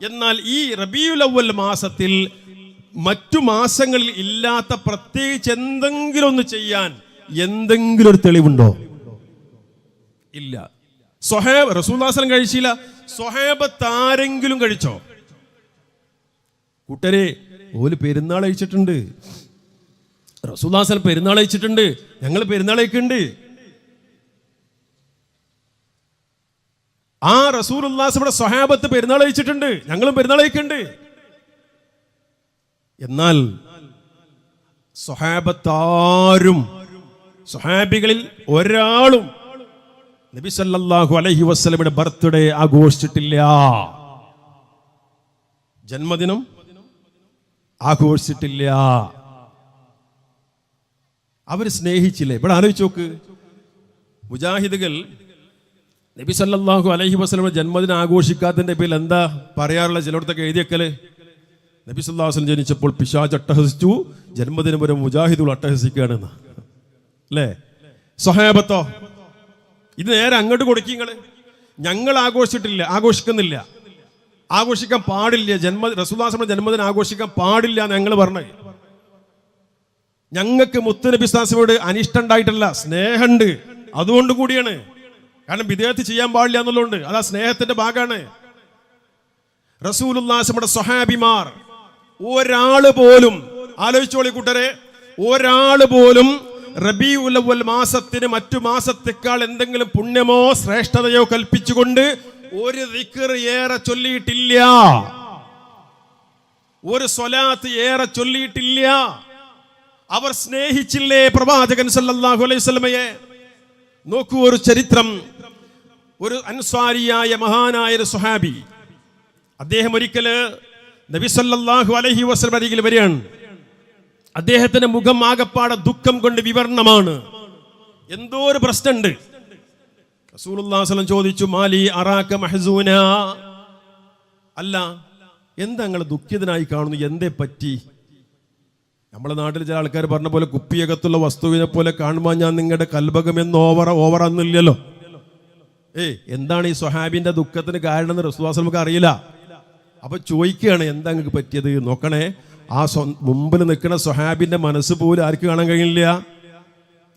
എന്നാൽ ഈ റബിയുൽ അവൽ മാസത്തിൽ മറ്റു മാസങ്ങളിൽ ഇല്ലാത്ത പ്രത്യേകിച്ച് എന്തെങ്കിലും ഒന്ന് ചെയ്യാൻ എന്തെങ്കിലും ഒരു തെളിവുണ്ടോ? ഇല്ല. സ്വഹേബ് റസൂല്ലാസ്ലം കഴിച്ചില്ല. സ്വഹേബത്ത് ആരെങ്കിലും കഴിച്ചോ? കൂട്ടരെ ഓൽ പെരുന്നാൾ അയച്ചിട്ടുണ്ട് റസൂല്ലാസ്ലം പെരുന്നാൾ അയച്ചിട്ടുണ്ട് ഞങ്ങൾ പെരുന്നാൾ അയക്കുന്നുണ്ട് ആ റസൂൽ ഇവിടെ സ്വഹാബത്ത് പെരുന്നാൾ അയച്ചിട്ടുണ്ട് ഞങ്ങളും പെരുന്നാൾ അയക്കുന്നുണ്ട് എന്നാൽ സ്വഹാബത്താരും സ്വഹാബികളിൽ ഒരാളും നബി സല്ലല്ലാഹു അലൈഹി വസല്ലമയുടെ ബർത്ത്ഡേ ആഘോഷിച്ചിട്ടില്ല. ജന്മദിനം ആഘോഷിച്ചിട്ടില്ല. അവർ സ്നേഹിച്ചില്ലേ? ഇവിടെ ആലോചിച്ച് നോക്ക്. മുജാഹിദുകൾ നബി സല്ലാഹു അലഹി വസല്ലമയുടെ ജന്മദിനം ആഘോഷിക്കാത്തതിന്റെ പേരിൽ എന്താ പറയാറുള്ള ചിലയിടത്തൊക്കെ എഴുതിയക്കൽ? നബി സല്ലല്ലാഹു വസ്ലം ജനിച്ചപ്പോൾ പിശാജ് അട്ടഹസിച്ചു ജന്മദിനം വരെ മുജാഹിദുകൾ അട്ടഹസിക്കുകയാണെന്ന്. അല്ലേ? സ്വഹാബത്തോ ഇത് നേരെ അങ്ങോട്ട് കൊടുക്കും നിങ്ങൾ ഞങ്ങൾ ആഘോഷിച്ചിട്ടില്ല ആഘോഷിക്കുന്നില്ല. ആഘോഷിക്കാൻ പാടില്ല ജന്മ റസൂദാസയുടെ ജന്മദിനം ആഘോഷിക്കാൻ പാടില്ല എന്ന് ഞങ്ങൾ പറഞ്ഞത് ഞങ്ങൾക്ക് മുത്തുനബി സ്ലാസിനോട് അനിഷ്ടം ഉണ്ടായിട്ടല്ല സ്നേഹമുണ്ട്. അതുകൊണ്ട് കൂടിയാണ്. കാരണം വിദേഹത്ത് ചെയ്യാൻ പാടില്ല എന്നുള്ളതുകൊണ്ട്. അതാ സ്നേഹത്തിന്റെ ഭാഗമാണ്. റസൂലുല്ലാസയുടെ സ്വഹാബിമാർ ഒരാൾ പോലും ആലോചിച്ചോളി കൂട്ടരെ ഒരാൾ പോലും റബി ഉലവൽ മാസത്തിന് മറ്റു മാസത്തേക്കാൾ എന്തെങ്കിലും പുണ്യമോ ശ്രേഷ്ഠതയോ കൽപ്പിച്ചുകൊണ്ട് ഒരു ദിക്കർ ഏറെ ചൊല്ലിയിട്ടില്ല. ഒരു സ്വലാത്ത് ഏറെ ചൊല്ലിയിട്ടില്ല. അവർ സ്നേഹിച്ചില്ലേ പ്രവാചകൻ സല്ലാഹു അലൈഹി വസല്ലമയെ? നോക്കൂ ഒരു ചരിത്രം. ഒരു അൻസാരിയായ മഹാനായ ഒരു സുഹാബി അദ്ദേഹം ഒരിക്കൽ നബിസല്ലാഹു അലഹി അരികിൽ വരികയാണ്. അദ്ദേഹത്തിന്റെ മുഖം ആകപ്പാടെ ദുഃഖം കൊണ്ട് വിവരണമാണ് എന്തോ ഒരു പ്രശ്നമുണ്ട്. റസൂലുള്ളാഹി ചോദിച്ചു മാലി അറാക്ക മഹസൂന? അല്ല എന്താ നിങ്ങൾ ദുഃഖിതനായി കാണുന്നു എന്തേ പറ്റി? നമ്മുടെ നാട്ടിൽ ചില ആൾക്കാർ പറഞ്ഞ പോലെ കുപ്പിയകത്തുള്ള വസ്തുവിനെ പോലെ കാണുമ്പോൾ ഞാൻ നിങ്ങളുടെ കൽഭകം എന്ന് ഓവർ അന്നില്ലല്ലോ ഏയ് എന്താണ് ഈ സ്വഹാബിന്റെ ദുഃഖത്തിന് കാരണം എന്ന് റസുദാസ് നമുക്ക് അറിയില്ല. അപ്പൊ ചോദിക്കുകയാണ് എന്താ നിങ്ങൾക്ക് പറ്റിയത്? നോക്കണേ ആ സ്വ മുമ്പിൽ നിൽക്കുന്ന സ്വഹാബിന്റെ മനസ്സ് പോലും ആർക്ക് കാണാൻ കഴിയില്ല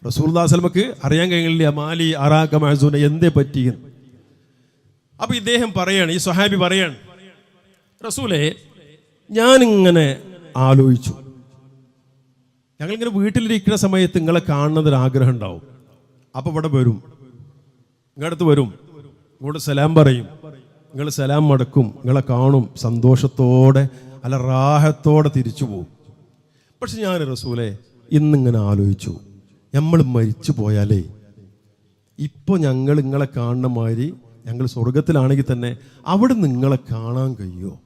റസൂൽദാസ്ലമക്ക് അറിയാൻ കഴിയില്ല മാലി അറാഖ മഹസൂന എന്തേ പറ്റി അപ്പൊ ഇദ്ദേഹം പറയാണ് ഈ സ്വഹാബി പറയാണ് റസൂലെ ഞാനിങ്ങനെ ആലോചിച്ചു. ഞങ്ങളിങ്ങനെ വീട്ടിലിരിക്കുന്ന സമയത്ത് നിങ്ങളെ കാണുന്നതിന് ആഗ്രഹം ഉണ്ടാവും. അപ്പൊ ഇവിടെ വരും. ഇങ്ങടുത്ത് വരും. ഇങ്ങോട്ട് സലാം പറയും. നിങ്ങൾ സലാം മടക്കും. നിങ്ങളെ കാണും. സന്തോഷത്തോടെ അല്ല റാഹത്തോടെ തിരിച്ചു പോകും പക്ഷെ ഞാൻ റസൂലെ ഇന്നിങ്ങനെ ആലോചിച്ചു. നമ്മൾ മരിച്ചു പോയാലേ ഇപ്പോൾ ഞങ്ങൾ നിങ്ങളെ കാണുന്ന മാതിരി ഞങ്ങൾ സ്വർഗത്തിലാണെങ്കിൽ തന്നെ അവിടെ നിങ്ങളെ കാണാൻ കഴിയുമോ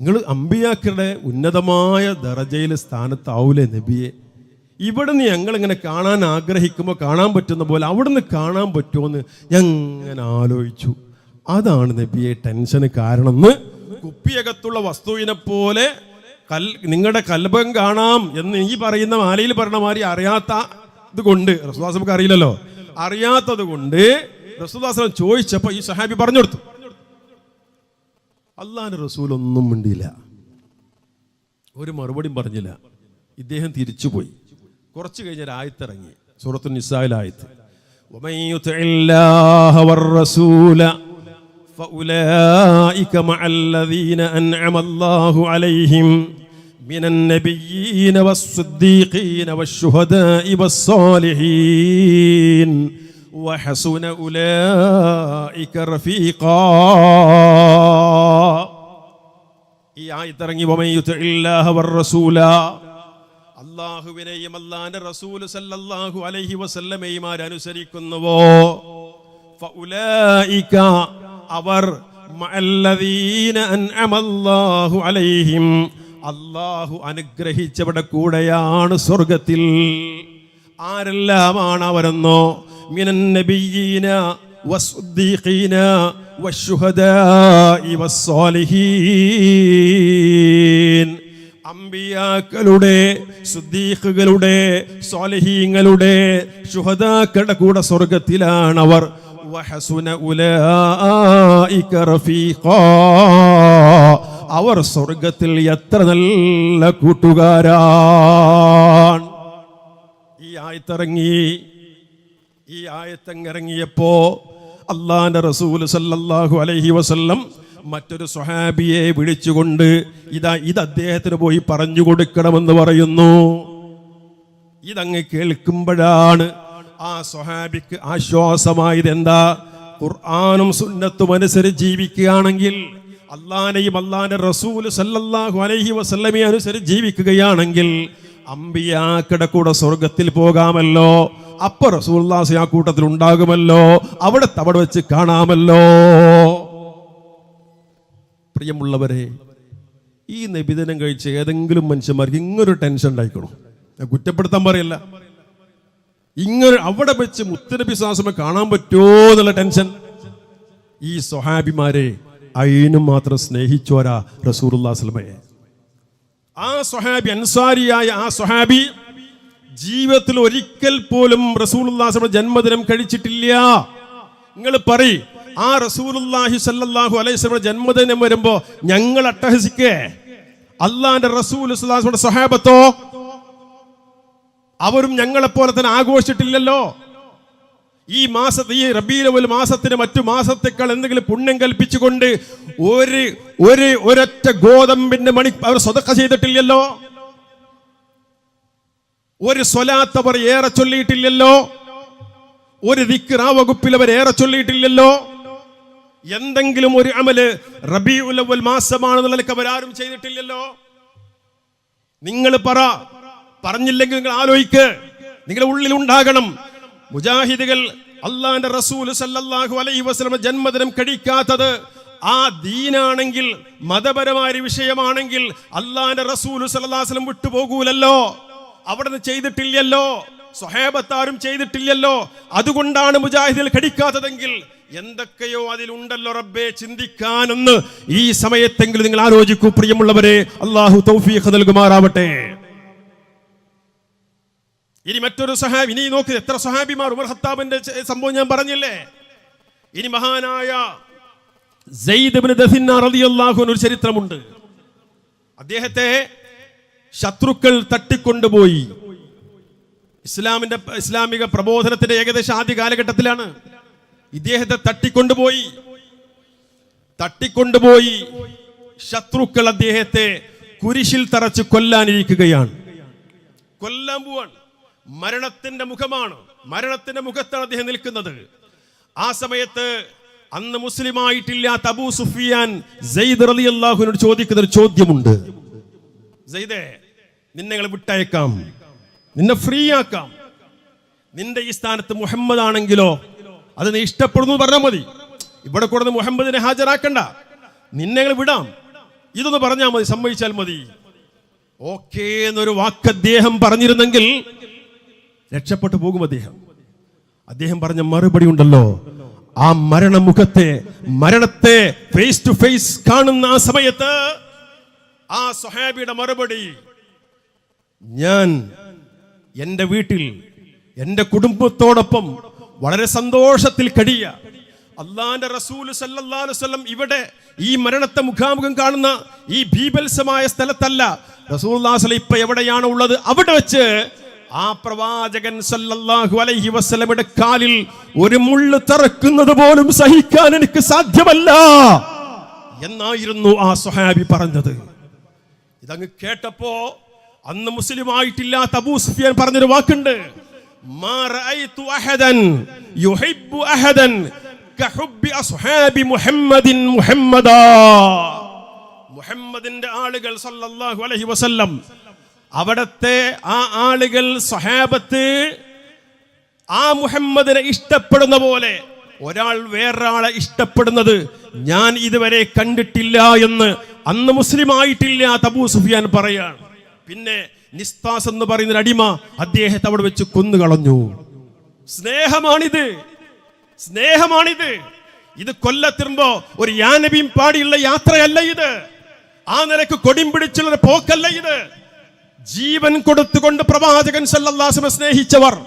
നിങ്ങൾ അമ്പിയാക്കളുടെ ഉന്നതമായ ദറജയിലെ സ്ഥാനത്താവൂലേ നബിയെ? ഇവിടുന്ന് ഞങ്ങളിങ്ങനെ കാണാൻ ആഗ്രഹിക്കുമ്പോൾ കാണാൻ പറ്റുന്ന പോലെ അവിടുന്ന് കാണാൻ പറ്റുമെന്ന് ഞാൻ ഇങ്ങനെ ആലോചിച്ചു. അതാണ് നബിയെ ടെൻഷന് കാരണം എന്ന് കുപ്പിയകത്തുള്ള വസ്തുവിനെ പോലെ കൽ നിങ്ങളുടെ കൽബം കാണാം എന്ന് ഈ പറയുന്ന മാലയിൽ പറഞ്ഞ മാതിരി അറിയാത്ത ഇത് കൊണ്ട് റസുദാസ് നമുക്ക് അറിയില്ലല്ലോ. അറിയാത്തത് കൊണ്ട് റസുദാസനം ചോദിച്ചപ്പോ ഈ സഹാബി പറഞ്ഞു കൊടുത്തു. അള്ളാന്റെ റസൂൽ ഒന്നും മിണ്ടിയില്ല. ഒരു മറുപടിയും പറഞ്ഞില്ല. ഇദ്ദേഹം തിരിച്ചുപോയി. കുറച്ച് കഴിഞ്ഞ ആയത്തിറങ്ങി സൂറത്തു നിസായിൽ ആയത്ത് ومن يطع الله والرسول فأولئك مع الذين أنعم الله عليهم من النبيين والصديقين والشهداء والصالحين وحسن أولئك رفيقا ഈ ആയത്തിറങ്ങി റസൂല അള്ളാഹുവിനെയും അള്ളാന്റെ റസൂൽ സല്ലല്ലാഹു അലൈഹി വസല്ലമയും അനുസരിക്കുന്നുവോ ഫഉലൈക അവർ മഅല്ലദീന അൻഅമല്ലാഹു അലൈഹിം അള്ളാഹു അനുഗ്രഹിച്ചവരുടെ കൂടെയാണ് സ്വർഗത്തിൽ ആരെല്ലാമാണ് അവരെന്നോ മിനൻ നബിയീന والصديقين والشهداء والصالحين അമ്പിയാക്കളുടെ സുദ്ദീഖുകളുടെ സ്വാലിഹീങ്ങളുടെ ശുഹദാക്കളുടെ കൂടെ സ്വർഗത്തിലാണ് അവർ അവർ സ്വർഗത്തിൽ എത്ര നല്ല കൂട്ടുകാരാണ്. ഈ ആയത്തിറങ്ങി ഈ ആയത്തങ്ങിറങ്ങിയപ്പോ അള്ളാന്റെ റസൂൽ സല്ലാഹു അലഹി വസല്ലം മറ്റൊരു സ്വഹാബിയെ വിളിച്ചുകൊണ്ട് ഇതാ ഇത് അദ്ദേഹത്തിന് പോയി പറഞ്ഞു കൊടുക്കണമെന്ന് പറയുന്നു. ഇതങ്ങ് കേൾക്കുമ്പോഴാണ് ആ സ്വഹാബിക്ക് ആശ്വാസമായത്. എന്താ? ഖുർആാനും സുന്നത്തും അനുസരിച്ച് ജീവിക്കുകയാണെങ്കിൽ അള്ളാനെയും അള്ളാന്റെ റസൂൽ സല്ലല്ലാഹു അലൈഹി വസല്ലമയെ അനുസരിച്ച് ജീവിക്കുകയാണെങ്കിൽ അമ്പിയാക്കടെ കൂടെ സ്വർഗത്തിൽ പോകാമല്ലോ. അപ്പൊ റസൂൽ ആ കൂട്ടത്തിൽ ഉണ്ടാകുമല്ലോ അവിടെ അവിടെ വെച്ച് കാണാമല്ലോ. പ്രിയമുള്ളവരെ ഈ നിബിധനം കഴിച്ച് ഏതെങ്കിലും മനുഷ്യന്മാർക്ക് ഇങ്ങനൊരു ടെൻഷൻ ഉണ്ടായിക്കണോ ഞാൻ കുറ്റപ്പെടുത്താൻ പറയല്ല. ഇങ്ങനെ അവിടെ വെച്ച് മുത്തനബി സാസമെ കാണാൻ പറ്റുമോ എന്നുള്ള ടെൻഷൻ ഈ സ്വഹാബിമാരെ അയിനും മാത്രം സ്നേഹിച്ചോരാ റസൂറുല്ലാ സ്വലമയെ ആ സ്വഹാബി അൻസാരിയായ ആ സ്വഹാബി ജീവിതത്തിൽ ഒരിക്കൽ പോലും റസൂൽ ജന്മദിനം കഴിച്ചിട്ടില്ല. നിങ്ങൾ പറയ് ആ റസൂലുള്ളാഹി സല്ലല്ലാഹു അലൈഹി വസല്ലമയുടെ ജന്മദിനം വരുമ്പോ ഞങ്ങൾ അട്ടഹസിക്കേ. അള്ളാന്റെ റസൂൽ സഹാബത്തോ അവരും ഞങ്ങളെപ്പോലെ തന്നെ ആഘോഷിച്ചിട്ടില്ലല്ലോ. ഈ മാസത്തെ ഈ റബീലവൽ മാസത്തിന് മറ്റു മാസത്തേക്കാൾ എന്തെങ്കിലും പുണ്യം കൽപ്പിച്ചുകൊണ്ട് ഒരു ഒരു ഒരൊറ്റ ഗോതമ്പിന്റെ മണി അവർ സ്വതക്ക ചെയ്തിട്ടില്ലല്ലോ. ഒരു സ്വലാത്ത് അവർ ഏറെ ചൊല്ലിയിട്ടില്ലല്ലോ. ഒരു ദിക്ർ ആ വകുപ്പിൽ അവർ ഏറെ ചൊല്ലിയിട്ടില്ലല്ലോ. എന്തെങ്കിലും ഒരു അമൽ റബി ഉലവൽ മാസമാണെന്നുള്ള നിലയ്ക്ക് അവരാരും ചെയ്തിട്ടില്ലല്ലോ? നിങ്ങൾ പറ. പറഞ്ഞില്ലെങ്കിൽ നിങ്ങൾ ആലോചിക്ക് നിങ്ങളുടെ ഉള്ളിൽ ഉണ്ടാകണം. മുജാഹിദുകൾ അള്ളാന്റെ റസൂൽ സല്ലാഹു അലൈ വസ്ലമ ജന്മദിനം കഴിക്കാത്തത് ആ ദീനാണെങ്കിൽ മതപരമായ വിഷയമാണെങ്കിൽ അള്ളാന്റെ റസൂൽ സല്ലാസ്ലം വിട്ടുപോകൂലല്ലോ. അവിടെ നിന്ന് ചെയ്തിട്ടില്ലല്ലോ. സ്വഹേബത്താരും ചെയ്തിട്ടില്ലല്ലോ. അതുകൊണ്ടാണ് മുജാഹിദിൽ കടിക്കാത്തതെങ്കിൽ എന്തൊക്കെയോ അതിലുണ്ടല്ലോ റബ്ബെ ചിന്തിക്കാനെന്ന്. ഈ സമയത്തെങ്കിലും നിങ്ങൾ ആലോചിക്കൂ പ്രിയമുള്ളവരെ അള്ളാഹു തൗഫീഖ് നൽകുമാറാവട്ടെ. ഇനി മറ്റൊരു സഹാബി ഇനി നോക്ക് എത്ര സഹാബിമാർ ഉമർ ഹത്താബിന്റെ സംഭവം ഞാൻ പറഞ്ഞില്ലേ? ഇനി മഹാനായ ഒരു ചരിത്രമുണ്ട്. അദ്ദേഹത്തെ ശത്രുക്കൾ തട്ടിക്കൊണ്ടുപോയി. ഇസ്ലാമിന്റെ ഇസ്ലാമിക പ്രബോധനത്തിന്റെ ഏകദേശം ആദ്യ കാലഘട്ടത്തിലാണ് ഇദ്ദേഹത്തെ തട്ടിക്കൊണ്ടുപോയി. തട്ടിക്കൊണ്ടുപോയി. ശത്രുക്കൾ അദ്ദേഹത്തെ കുരിശിൽ തറച്ച് കൊല്ലാനിരിക്കുകയാണ്. കൊല്ലാൻ പോവാണ്. മരണത്തിന്റെ മുഖമാണ്. മരണത്തിന്റെ മുഖത്താണ് അദ്ദേഹം നിൽക്കുന്നത്. ആ സമയത്ത് അന്ന് മുസ്ലിമായിട്ടില്ലാത്ത അബൂ സുഫിയാൻ സെയ്ദ് റളിയല്ലാഹുവിനോട് ചോദിക്കുന്ന ഒരു ചോദ്യമുണ്ട്. സെയ്ദേ നിന്നെ വിട്ടയക്കാം? നിന്നെ ഫ്രീ ആക്കാം നിന്റെ ഈ സ്ഥാനത്ത് മുഹമ്മദ് ആണെങ്കിലോ അത് നീ ഇഷ്ടപ്പെടുന്നു പറഞ്ഞാൽ മതി. ഇവിടെ കൂടുന്ന മുഹമ്മദിനെ ഹാജരാക്കണ്ട. നിന്നെ വിടാം. ഇതൊന്ന് പറഞ്ഞാൽ മതി സമ്മതിച്ചാൽ മതി. ഓക്കേ എന്നൊരു വാക്ക് അദ്ദേഹം പറഞ്ഞിരുന്നെങ്കിൽ രക്ഷപ്പെട്ടു പോകും അദ്ദേഹം. അദ്ദേഹം പറഞ്ഞ മറുപടി ഉണ്ടല്ലോ. ആ മരണമുഖത്തെ മരണത്തെ ഫേസ് ടു ഫേസ് കാണുന്ന ആ സമയത്ത് ആ സൊഹാബിയുടെ മറുപടി ഞാൻ എന്റെ വീട്ടിൽ എന്റെ കുടുംബത്തോടൊപ്പം വളരെ സന്തോഷത്തിൽ കഴിയ അള്ളാന്റെ റസൂൽ സല്ലാസ്വല്ലം ഇവിടെ ഈ മരണത്തെ മുഖാമുഖം കാണുന്ന ഈ ഭീപത്സമായ സ്ഥലത്തല്ല. റസൂൽ ഇപ്പൊ എവിടെയാണ് ഉള്ളത്? അവിടെ വെച്ച് ആ പ്രവാചകൻ സല്ലല്ലാഹു അലൈഹി വസല്ലമയുടെ കാലിൽ ഒരു മുള്ളു തറക്കുന്നത് പോലും സഹിക്കാൻ എനിക്ക് സാധ്യമല്ല എന്നായിരുന്നു ആ സുഹാബി പറഞ്ഞത്. ഇതങ്ങ് കേട്ടപ്പോ അന്ന് മുസ്ലിം ആയിട്ടില്ലാത്ത അബൂ സുഫിയാൻ പറഞ്ഞൊരു വാക്കുണ്ട്. മുഹമ്മദിന്റെ ആളുകൾ സല്ലല്ലാഹു അലൈഹി വസല്ലം. അവിടത്തെ ആ ആളുകൾ സ്വഹാബത്ത് ആ മുഹമ്മദിനെ ഇഷ്ടപ്പെടുന്ന പോലെ ഒരാൾ വേറൊരാളെ ഇഷ്ടപ്പെടുന്നത് ഞാൻ ഇതുവരെ കണ്ടിട്ടില്ല എന്ന് അന്ന് മുസ്ലിം ആയിട്ടില്ല തബൂ സുഫിയാൻ പറയാണ്. പിന്നെ നിസ്താസ് എന്ന് പറയുന്ന അടിമ അദ്ദേഹത്തെ അവിടെ വെച്ച് കൊന്നു കളഞ്ഞു. സ്നേഹമാണിത്. സ്നേഹമാണിത്. ഇത് കൊല്ലത്തിരുമ്പോ ഒരു യാനബിയും പാടിയുള്ള യാത്രയല്ല ഇത്. ആ നിലയ്ക്ക് കൊടിയും പിടിച്ചുള്ള പോക്കല്ല ഇത്. ജീവൻ കൊടുത്തുകൊണ്ട് പ്രവാചകൻ സല്ലാസിനെ സ്നേഹിച്ചവർ.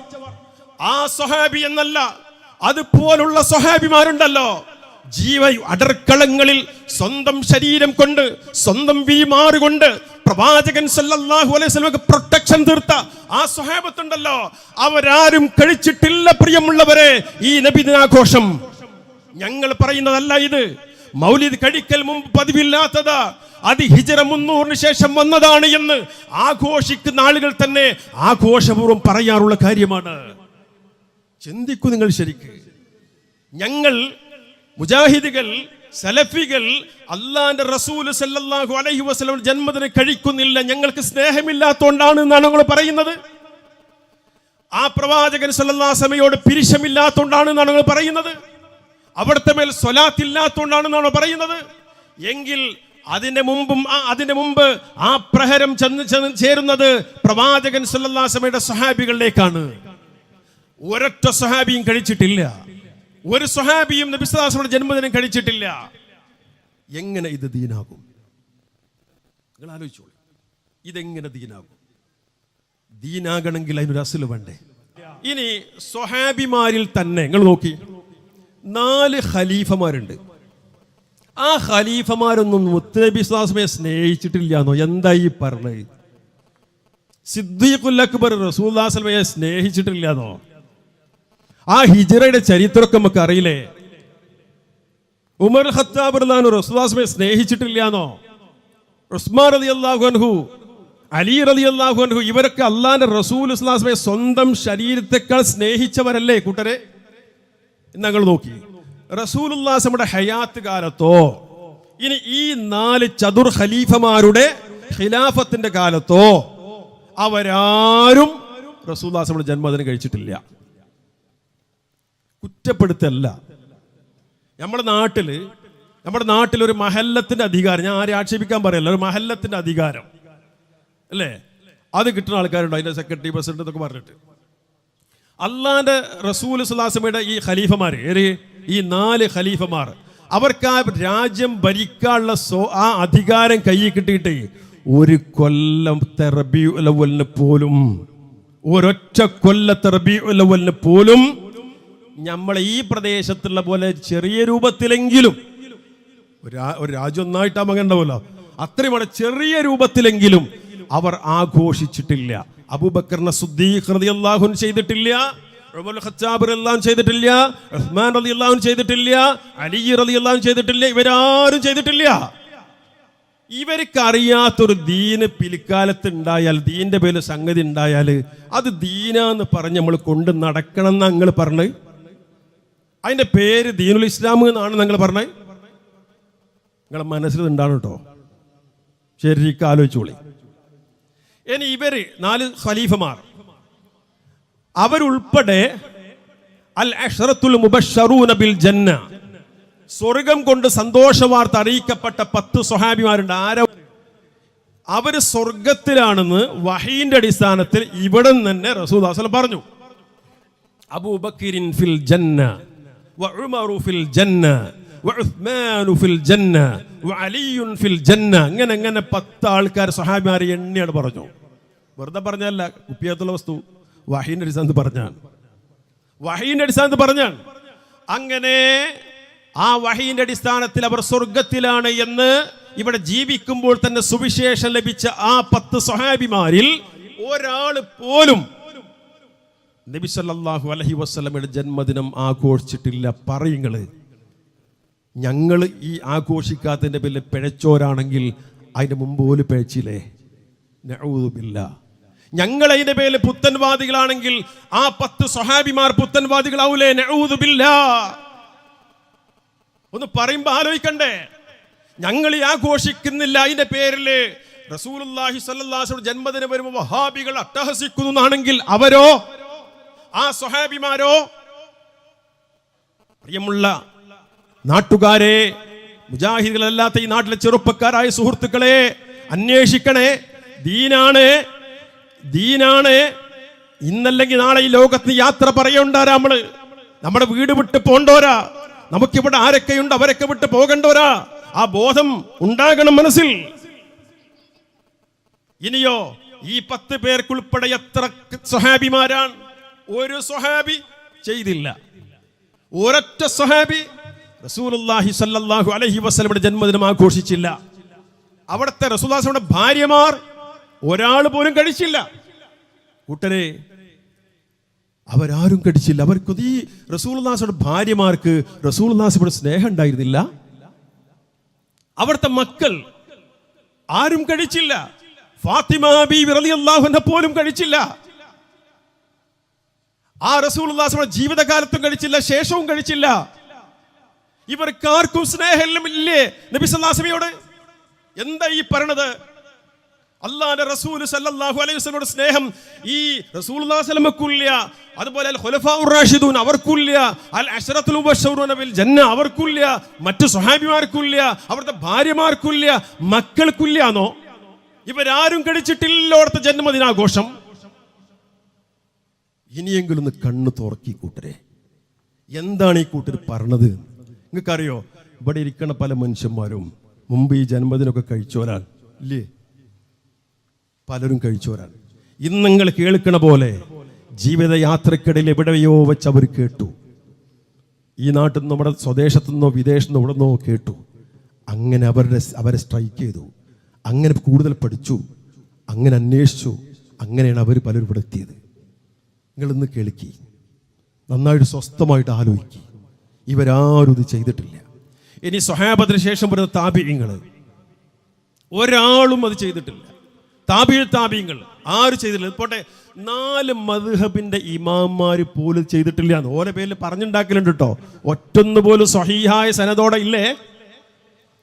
ആ സ്വഹാബി എന്നല്ല അതുപോലുള്ള സ്വഹാബിമാരുണ്ടല്ലോ. ജീവ അടർക്കളങ്ങളിൽ സ്വന്തം ശരീരം കൊണ്ട് സ്വന്തം വീമാറുകൊണ്ട് പ്രവാചകൻ സല്ലല്ലാഹു അലൈഹി പ്രൊട്ടക്ഷൻ തീർത്ത ആ സ്വഹാബത്തുണ്ടല്ലോ. അവരാരും കഴിച്ചിട്ടില്ല പ്രിയമുള്ളവരെ ഈ നബി ദിനാഘോഷം ഞങ്ങൾ പറയുന്നതല്ല ഇത്. മൗലിദ് കഴിക്കൽ മുമ്പ് പതിവില്ലാത്തതാ. അത് ഹിജറ മുന്നൂറിന് ശേഷം വന്നതാണ് എന്ന് ആഘോഷിക്കുന്ന ആളുകൾ തന്നെ ആഘോഷപൂർവം പറയാറുള്ള കാര്യമാണ്. ചിന്തിക്കൂ നിങ്ങൾ ശരിക്ക്. ഞങ്ങൾ മുജാഹിദുകൾ സലഫികൾ അള്ളാന്റെ റസൂൽ സല്ലാഹു അലഹി വസ്ലം ജന്മദിനം കഴിക്കുന്നില്ല ഞങ്ങൾക്ക് സ്നേഹമില്ലാത്തോണ്ടാണ് എന്നാണ് നിങ്ങൾ പറയുന്നത്. ആ പ്രവാചകൻ സല്ലാസമയോട് പിരിശമില്ലാത്തോണ്ടാണ് എന്നാണ് നിങ്ങൾ പറയുന്നത്. അവിടുത്തെ മേൽ സ്വലാത്തില്ലാത്തോണ്ടാണെന്നാണ് പറയുന്നത്. എങ്കിൽ അതിന്റെ മുമ്പും അതിന്റെ മുമ്പ് ആ പ്രഹരം ചെന്ന് ചെന്ന് ചേരുന്നത് പ്രവാചകൻ സല്ലാസമയുടെ സഹാബികളിലേക്കാണ്. ഒരൊറ്റ സഹാബിയും കഴിച്ചിട്ടില്ല. ഒരു സ്വഹാബിയും നബിസ്വലാസമയുടെ ജന്മദിനം കഴിച്ചിട്ടില്ല. എങ്ങനെ ഇത് ദീനാകും? നിങ്ങൾ ആലോചിച്ചോളൂ. ഇതെങ്ങനെ ദീനാകും? ദീനാകണമെങ്കിൽ അതിനൊരു അസിൽ വേണ്ടേ? ഇനി സ്വഹാബിമാരിൽ തന്നെ നിങ്ങൾ നോക്കി. നാല് ഖലീഫമാരുണ്ട്. ആ ഖലീഫമാരൊന്നും മുത്തനബി സ്വാസമയെ സ്നേഹിച്ചിട്ടില്ല എന്നോ എന്താ ഈ പറഞ്ഞത്? സിദ്ദീഖുൽ അക്ബർ റസൂല്ലാസ്ലമയെ സ്നേഹിച്ചിട്ടില്ല എന്നോ ആ ഹിജറയുടെ ചരിത്രമൊക്കെ നമുക്ക് അറിയില്ലേ ഉമർ ഖത്താബ് റളിയല്ലാഹു റസൂല്ലാസ്മയെ സ്നേഹിച്ചിട്ടില്ല എന്നോ ഉസ്മാൻ റതി അള്ളാഹുഹു അലി റതി അള്ളാഹു അൻഹു ഇവരൊക്കെ അള്ളാന്റെ റസൂൽ ഇസ്ലാസ്മെ സ്വന്തം ശരീരത്തെക്കാൾ സ്നേഹിച്ചവരല്ലേ കൂട്ടരെ? ഞങ്ങൾ നോക്കി. റസൂൽ ഉല്ലാസമുടെ ഹയാത്ത് കാലത്തോ ഇനി ഈ നാല് ചതുർ ഖലീഫമാരുടെ ഖിലാഫത്തിന്റെ കാലത്തോ അവരാരും റസൂല്ലാസയുടെ ജന്മദിനം കഴിച്ചിട്ടില്ല. കുറ്റപ്പെടുത്തല്ല. നമ്മുടെ നാട്ടിൽ നമ്മുടെ നാട്ടിൽ ഒരു മഹല്ലത്തിന്റെ അധികാരം ഞാൻ ആരെ ആക്ഷേപിക്കാൻ പറയല്ല ഒരു മഹല്ലത്തിന്റെ അധികാരം. അല്ലേ? അത് കിട്ടുന്ന ആൾക്കാരുണ്ട് അതിന്റെ സെക്രട്ടറി പ്രസിഡന്റ് എന്നൊക്കെ പറഞ്ഞിട്ട്. അള്ളാന്റെ റസൂൽ സുലാസമയുടെ ഈ ഖലീഫമാർ ഈ നാല് ഖലീഫമാർ അവർക്ക് ആ രാജ്യം ഭരിക്കാനുള്ള സോ ആ അധികാരം കയ്യിൽ കിട്ടിയിട്ട് ഒരു കൊല്ലം തെറബി ഉലവലിന് പോലും ഒരൊറ്റ കൊല്ലത്തെ റബിഉലവലിന് പോലും നമ്മളെ ഈ പ്രദേശത്തുള്ള പോലെ ചെറിയ രൂപത്തിലെങ്കിലും ഒരു രാജ്യം ഒന്നായിട്ട് മകൻ ഉണ്ടാവുമല്ലോ അത്രയും വളരെ ചെറിയ രൂപത്തിലെങ്കിലും അവർ ആഘോഷിച്ചിട്ടില്ല. അബൂബക്കറിനെ അൻഹു ചെയ്തിട്ടില്ല. റളിയല്ലാഹു ചെയ്തിട്ടില്ല. ഉസ്മാൻ അൻഹു ചെയ്തിട്ടില്ല. അലി റളിയല്ലാഹു അൻഹു ചെയ്തിട്ടില്ല. ഇവരാരും ചെയ്തിട്ടില്ല. ഇവർക്ക് അറിയാത്തൊരു ദീന് പിൽക്കാലത്ത് ഉണ്ടായാൽ ദീന്റെ പേരിൽ സംഗതി ഉണ്ടായാൽ അത് ദീനാന്ന് പറഞ്ഞ് നമ്മൾ കൊണ്ട് നടക്കണം എന്ന് നിങ്ങൾ പറഞ്ഞ് അതിന്റെ പേര് ദീനുൽ ഇസ്ലാം എന്നാണ് നിങ്ങൾ പറഞ്ഞത് നിങ്ങളെ മനസ്സിൽ ഉണ്ടാണ് കേട്ടോ. ശരിക്കും ആലോചിച്ചോളി. ഇനി ഇവർ നാല് ഖലീഫമാർ. അവരുൾപ്പെടെ അൽ അഷറത്തുൽ മുബശ്ശറൂന ബിൽ ജന്ന. സ്വർഗം കൊണ്ട് സന്തോഷവാർത്ത അറിയിക്കപ്പെട്ട പത്ത് സ്വഹാബിമാരുണ്ട്. ആര അവർ സ്വർഗത്തിലാണെന്ന് വഹീന്റെ അടിസ്ഥാനത്തിൽ ഇവിടെ തന്നെ റസൂദാസൽ പറഞ്ഞു. അബൂബക്കിരിൻ ഫിൽ ജന്ന. ഫിൽ ജന്ന ഫിൽ ജന്ന ഫിൽ ജന്ന അങ്ങനെ അങ്ങനെ പത്ത് ആൾക്കാർ സഹാബിമാരെ എണ്ണിയാണ് പറഞ്ഞു. വെറുതെ പറഞ്ഞല്ല കുപ്പിയത്തുള്ള വസ്തു. വഹീന്റെ അടിസ്ഥാനത്ത് പറഞ്ഞാണ്. വഹീന്റെ അടിസ്ഥാനത്ത് പറഞ്ഞാണ്. അങ്ങനെ ആ വഹീന്റെ അടിസ്ഥാനത്തിൽ അവർ സ്വർഗത്തിലാണ് എന്ന് ഇവിടെ ജീവിക്കുമ്പോൾ തന്നെ സുവിശേഷം ലഭിച്ച ആ പത്ത് സഹാബിമാരിൽ ഒരാൾ പോലും നബി സല്ലല്ലാഹു അലൈഹി വസല്ലമയുടെ ജന്മദിനം ആഘോഷിച്ചിട്ടില്ല. പറയുങ്ങൾ ഞങ്ങൾ ഈ ആഘോഷിക്കാത്തതിന്റെ പേരിൽ പിഴച്ചോരാണെങ്കിൽ അതിന് മുമ്പ് പോലും പിഴച്ചില്ലേ? നഊദുബില്ല ഞങ്ങൾ അതിന്റെ പേരിൽ പുത്തൻവാദികളാണെങ്കിൽ ആ പത്ത് സ്വഹാബിമാർ പുത്തൻവാദികളാവൂലേ? നഊദുബില്ല ഒന്ന് പറയുമ്പോ ആലോചിക്കണ്ടേ. ഞങ്ങൾ ഈ ആഘോഷിക്കുന്നില്ല അതിന്റെ പേരിൽ സ്വല്ലല്ലാഹു ജന്മദിനം വരുമ്പോൾ വഹാബികൾ അട്ടഹസിക്കുന്നു എന്നാണെങ്കിൽ അവരോ? ആ സ്വഹാബിമാരോ പ്രിയമുള്ള നാട്ടുകാരെ മുജാഹിദുകളല്ലാത്ത ഈ നാട്ടിലെ ചെറുപ്പക്കാരായ സുഹൃത്തുക്കളെ അന്വേഷിക്കണേ. ദീനാണ് ദീനാണ്. ഇന്നല്ലെങ്കിൽ നാളെ ഈ ലോകത്ത് യാത്ര പറയണ്ടാരാ നമ്മൾ? നമ്മുടെ വീട് വിട്ട് പോണ്ടോരാ നമുക്കിവിടെ ആരൊക്കെയുണ്ട്? അവരൊക്കെ വിട്ട് പോകണ്ടോരാ ആ ബോധം ഉണ്ടാകണം മനസ്സിൽ. ഇനിയോ ഈ പത്ത് പേർക്കുൾപ്പെടെ എത്ര സ്വഹാബിമാരാണ്? ഒരു സ്വഹാബി ചെയ്തില്ല. ഒരൊറ്റ സ്വഹാബി റസൂലുള്ളാഹി സല്ലാഹു അലൈഹി വസല്ലമയുടെ ജന്മദിനം ആഘോഷിച്ചില്ല. അവിടുത്തെ റസൂലുള്ളാഹിയുടെ ഭാര്യമാർ ഒരാൾ പോലും കഴിച്ചില്ല. കൂട്ടരെ അവരാരും കടിച്ചില്ല അവർക്ക് ഈ റസൂൽനാസിയുടെ ഭാര്യമാർക്ക് റസൂൽനാസിയുടെ സ്നേഹം ഉണ്ടായിരുന്നില്ല. അവിടുത്തെ മക്കൾ ആരും കഴിച്ചില്ല. ഫാത്തിമ ബീവി റളിയല്ലാഹുവിനെ പോലും കഴിച്ചില്ല. ആ റസൂൽ ജീവിതകാലത്തും കഴിച്ചില്ല ശേഷവും കഴിച്ചില്ല. ഇവർക്കാർക്കും സ്നേഹമെല്ലാം നബി സല്ലാസമയോട് എന്താ ഈ പറയണത്? അള്ളാന്റെ റസൂൽ സല്ലല്ലാഹു അലൈഹി വസല്ലമയുടെ സ്നേഹം ഈ സ്വലമക്കുല്ല അതുപോലെ റാഷിദൂൻ അവർക്കുല്ല അൽ അഷറത്തുൽ ബിൽ ജന്ന അവർക്കുല്ല മറ്റു സ്വഹാബിമാർക്കുല്ല അവരുടെ ഭാര്യമാർക്കുല്ല മക്കൾക്കുല്ലാന്നോ ഇവരാരും കഴിച്ചിട്ടില്ല അവിടുത്തെ ജന്മദിനാഘോഷം. ഇനിയെങ്കിലും ഒന്ന് കണ്ണു തുറക്കി കൂട്ടരെ. എന്താണ് ഈ കൂട്ടർ പറഞ്ഞത്? നിങ്ങൾക്കറിയോ? ഇവിടെ ഇരിക്കണ പല മനുഷ്യന്മാരും മുമ്പ് ഈ ജന്മദിനമൊക്കെ കഴിച്ചോരാൾ ഇല്ലേ? പലരും കഴിച്ചവരാണ്. ഇന്ന് നിങ്ങൾ കേൾക്കണ പോലെ ജീവിതയാത്രക്കിടയിൽ എവിടെയോ വെച്ച് അവർ കേട്ടു. ഈ നാട്ടിൽ നിന്ന് നമ്മുടെ സ്വദേശത്തു നിന്നോ വിദേശത്തു നിന്നോ ഇവിടെ നിന്നോ കേട്ടു. അങ്ങനെ അവരുടെ അവരെ സ്ട്രൈക്ക് ചെയ്തു. അങ്ങനെ കൂടുതൽ പഠിച്ചു. അങ്ങനെ അന്വേഷിച്ചു. അങ്ങനെയാണ് അവർ പലരും ഇവിടെ എത്തിയത്. നിങ്ങളിന്ന് കേൾക്കി നന്നായിട്ട് സ്വസ്ഥമായിട്ട് ആലോചിക്കി. ഇവരാരും ഇത് ചെയ്തിട്ടില്ല. ഇനി സ്വഹാബത്തിന് ശേഷം വരുന്ന താപിയങ്ങൾ ഒരാളും അത് ചെയ്തിട്ടില്ല. താബിയ താപീയങ്ങൾ ആരും ചെയ്തിട്ടില്ല. പോട്ടെ നാല് മദ്ഹബിന്റെ ഇമാമാർ പോലും ചെയ്തിട്ടില്ല എന്ന് ഓരോ പേരിൽ പറഞ്ഞുണ്ടാക്കലുണ്ട് കേട്ടോ. ഒറ്റൊന്നു പോലും സ്വഹീഹായ സനതോടെ ഇല്ലേ?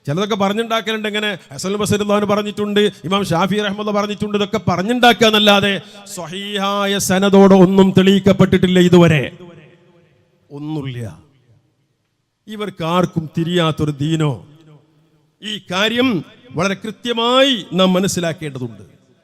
ചിലതൊക്കെ പറഞ്ഞുണ്ടാക്കലുണ്ട്. ഇങ്ങനെ ഹസൻ ബസരുല്ലാൻ പറഞ്ഞിട്ടുണ്ട് ഇമാം ഷാഫി റഹ്മദ് പറഞ്ഞിട്ടുണ്ട്. ഇതൊക്കെ പറഞ്ഞുണ്ടാക്കുക എന്നല്ലാതെ സ്വഹീഹായ സനതോടെ ഒന്നും തെളിയിക്കപ്പെട്ടിട്ടില്ല ഇതുവരെ. ഒന്നുമില്ല. ഇവർക്ക് ആർക്കും തിരിയാത്തൊരു ദീനോ? ഈ കാര്യം വളരെ കൃത്യമായി നാം മനസ്സിലാക്കേണ്ടതുണ്ട്.